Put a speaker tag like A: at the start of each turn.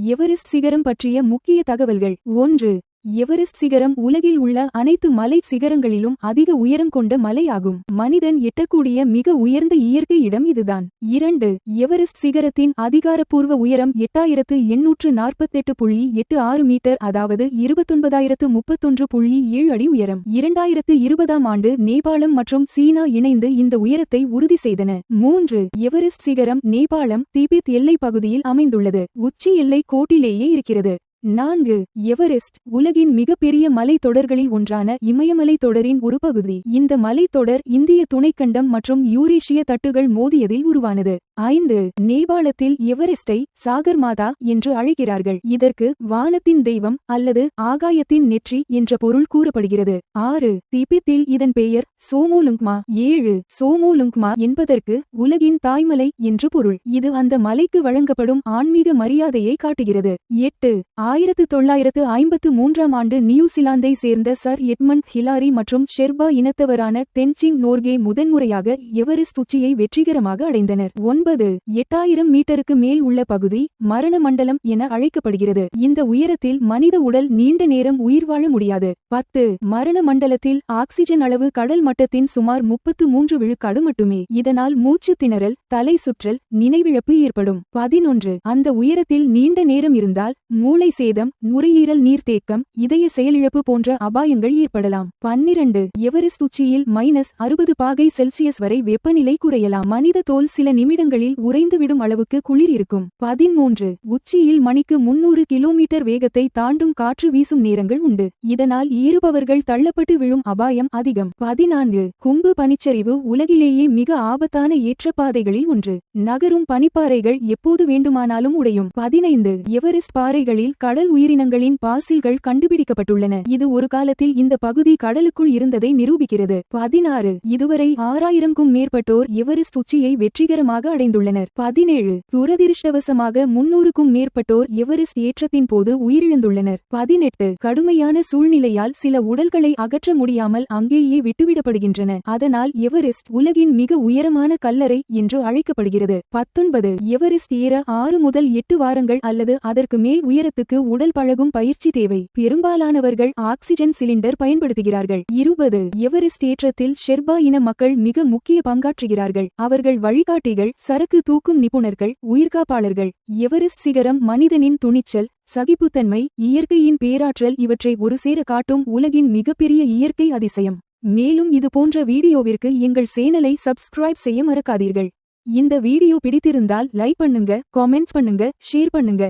A: Everest சிகரம் பற்றிய முக்கிய தகவல்கள் ஒன்று. எவரெஸ்ட் சிகரம் உலகில் உள்ள அனைத்து மலை சிகரங்களிலும் அதிக உயரம் கொண்ட மலையாகும். மனிதன் எட்டக்கூடிய மிக உயர்ந்த இயற்கை இடம் இதுதான். இரண்டு எவரெஸ்ட் சிகரத்தின் அதிகாரப்பூர்வ உயரம் எட்டாயிரத்து எண்ணூற்று நாற்பத்தெட்டு புள்ளி எட்டு ஆறு மீட்டர் அதாவது இருபத்தொன்பதாயிரத்து முப்பத்தொன்று புள்ளி ஏழு அடி உயரம். இரண்டாயிரத்து இருபதாம் ஆண்டு நேபாளம் மற்றும் சீனா இணைந்து இந்த உயரத்தை உறுதி செய்தன. மூன்று எவரெஸ்ட் சிகரம் நேபாளம் திபெத் எல்லைப் பகுதியில் அமைந்துள்ளது. உச்சி எல்லை கோட்டிலேயே இருக்கிறது. நான்கு எவரெஸ்ட் உலகின் மிகப்பெரிய மலைத்தொடர்களில் ஒன்றான இமயமலை தொடரின் ஒரு பகுதி. இந்த மலைத்தொடர் இந்திய துணைக்கண்டம் மற்றும் யூரேஷிய தட்டுகள் மோதியதில் உருவானது. ஐந்து நேபாளத்தில் எவரெஸ்டை சாகர் மாதா என்று அழைக்கிறார்கள். இதற்கு வானத்தின் தெய்வம் அல்லது ஆகாயத்தின் நெற்றி என்ற பொருள் கூறப்படுகிறது. ஆறு திபெத்தில் இதன் பெயர் சோமோலுங்மா. ஏழு சோமோலுங்மா என்பதற்கு உலகின் தாய்மலை என்று பொருள். இது அந்த மலைக்கு வழங்கப்படும் ஆன்மீக மரியாதையை காட்டுகிறது. எட்டு ஆயிரத்து தொள்ளாயிரத்து ஐம்பத்து மூன்றாம் ஆண்டு நியூசிலாந்தை சேர்ந்த சர் எட்மண்ட் ஹிலாரி மற்றும் ஷெர்பா இனத்தவரான டென்சிங் நோர்கே முதன்முறையாக எவரெஸ்ட் உச்சியை வெற்றிகரமாக அடைந்தனர். ஒன்பது எட்டாயிரம் மீட்டருக்கு மேல் உள்ள பகுதி மரண மண்டலம் என அழைக்கப்படுகிறது. இந்த உயரத்தில் மனித உடல் நீண்ட நேரம் உயிர் வாழ முடியாது. பத்து மரண மண்டலத்தில் ஆக்சிஜன் அளவு கடல் மட்டத்தின் சுமார் முப்பத்து மூன்று விழுக்காடு மட்டுமே. இதனால் மூச்சு திணறல் தலை சுற்றல் நினைவிழப்பு ஏற்படும். பதினொன்று அந்த உயரத்தில் நீண்ட நேரம் இருந்தால் மூளை சேதம் நுரையீரல் நீர்த்தேக்கம் இதய செயலிழப்பு போன்ற அபாயங்கள் ஏற்படலாம். பன்னிரண்டு எவரெஸ்ட் உச்சியில் மைனஸ் அறுபது பாகை செல்சியஸ் வரை வெப்பநிலை குறையலாம். மனித தோல் சில நிமிடங்கள் நிமிடங்களில் உறைந்துவிடும் அளவுக்கு குளிர் இருக்கும். பதிமூன்று உச்சியில் மணிக்கு முன்னூறு கிலோமீட்டர் வேகத்தை தாண்டும் காற்று வீசும் நேரங்கள் உண்டு. இதனால் ஏறுபவர்கள் தள்ளப்பட்டு விழும் அபாயம் அதிகம். பதினான்கு. கும்பு பனிச்சரிவு உலகிலேயே மிக ஆபத்தான ஏற்றப்பாதைகளில் ஒன்று. நகரும் பனிப்பாறைகள் எப்போது வேண்டுமானாலும் உடையும். பதினைந்து. எவரெஸ்ட் பாறைகளில் கடல் உயிரினங்களின் பாசில்கள் கண்டுபிடிக்கப்பட்டுள்ளன. இது ஒரு காலத்தில் இந்த பகுதி கடலுக்குள் இருந்ததை நிரூபிக்கிறது. பதினாறு. இதுவரை ஆறாயிரம்க்கும் மேற்பட்டோர் எவரெஸ்ட் உச்சியை வெற்றிகரமாக அடை அடைந்துள்ளனர் பதினேழு. துரதிருஷ்டவசமாக முன்னூறுக்கும் மேற்பட்டோர் எவரெஸ்ட் ஏற்றத்தின் போது உயிரிழந்துள்ளனர். பதினெட்டு. கடுமையான சூழ்நிலையால் சில உடல்களை அகற்ற முடியாமல் அங்கேயே விட்டுவிடப்படுகின்றன. அதனால் எவரெஸ்ட் உலகின் மிக உயரமான கல்லறை என்று அழைக்கப்படுகிறது. பத்தொன்பது. எவரெஸ்ட் ஏற ஆறு முதல் எட்டு வாரங்கள் அல்லது அதற்கு மேல் உயரத்துக்கு உடல் பழகும் பயிற்சி தேவை. பெரும்பாலானவர்கள் ஆக்சிஜன் சிலிண்டர் பயன்படுத்துகிறார்கள். இருபது. எவரெஸ்ட் ஏற்றத்தில் ஷெர்பா இன மக்கள் மிக முக்கிய பங்காற்றுகிறார்கள். அவர்கள் வழிகாட்டிகள் சரக்கு தூக்கும் நிபுணர்கள் உயிர்காப்பாளர்கள் எவரெஸ்ட் சிகரம் மனிதனின் துணிச்சல் சகிப்புத்தன்மை இயற்கையின் பேராற்றல் இவற்றை ஒரு சேர காட்டும் உலகின் மிகப்பெரிய இயற்கை அதிசயம். மேலும் இது போன்ற வீடியோவிற்கு எங்கள் சேனலை சப்ஸ்கிரைப் செய்ய மறக்காதீர்கள். இந்த வீடியோ பிடித்திருந்தால் லைக் பண்ணுங்க காமெண்ட் பண்ணுங்க ஷேர் பண்ணுங்க.